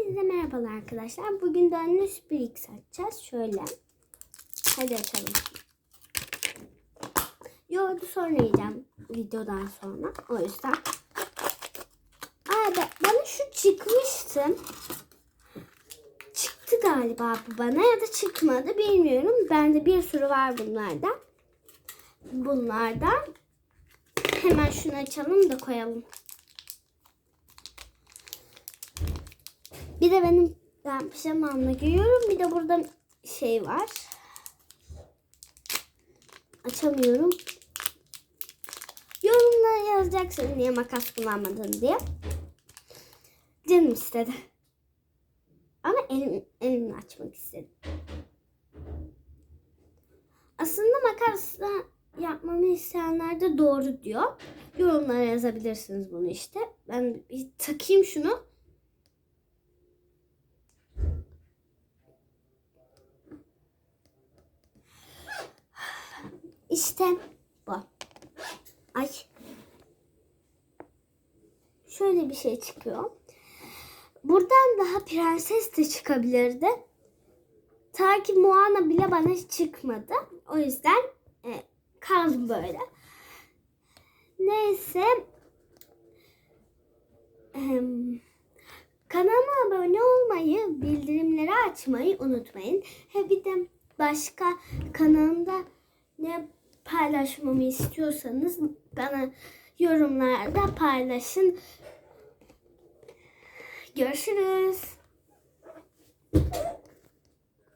Hepinize merhabalar arkadaşlar. Bugün Dönlü bir X açacağız. Şöyle. Hadi açalım. Yoğurdu sonra yiyeceğim videodan sonra. O yüzden. Aa, ba- bana şu çıkmıştı. Çıktı galiba bu bana ya da çıkmadı bilmiyorum. Bende bir sürü var bunlardan. Bunlardan. Hemen şunu açalım da koyalım. Bir de benim ben pijamamla giyiyorum. Bir de burada şey var. Açamıyorum. Yorumlara yazacaksın niye makas kullanmadın diye. Canım istedi. Ama elim, elimle açmak istedim. Aslında makasla yapmamı isteyenler de doğru diyor. Yorumlara yazabilirsiniz bunu işte. Ben bir takayım şunu. İşte bu. Ay. Şöyle bir şey çıkıyor. Buradan daha prenses de çıkabilirdi. Ta ki Moana bile bana çıkmadı. O yüzden e, kaldım böyle. Neyse. Em, kanalıma abone olmayı, bildirimleri açmayı unutmayın. He bir de başka kanalımda ne paylaşmamı istiyorsanız bana yorumlarda paylaşın. Görüşürüz.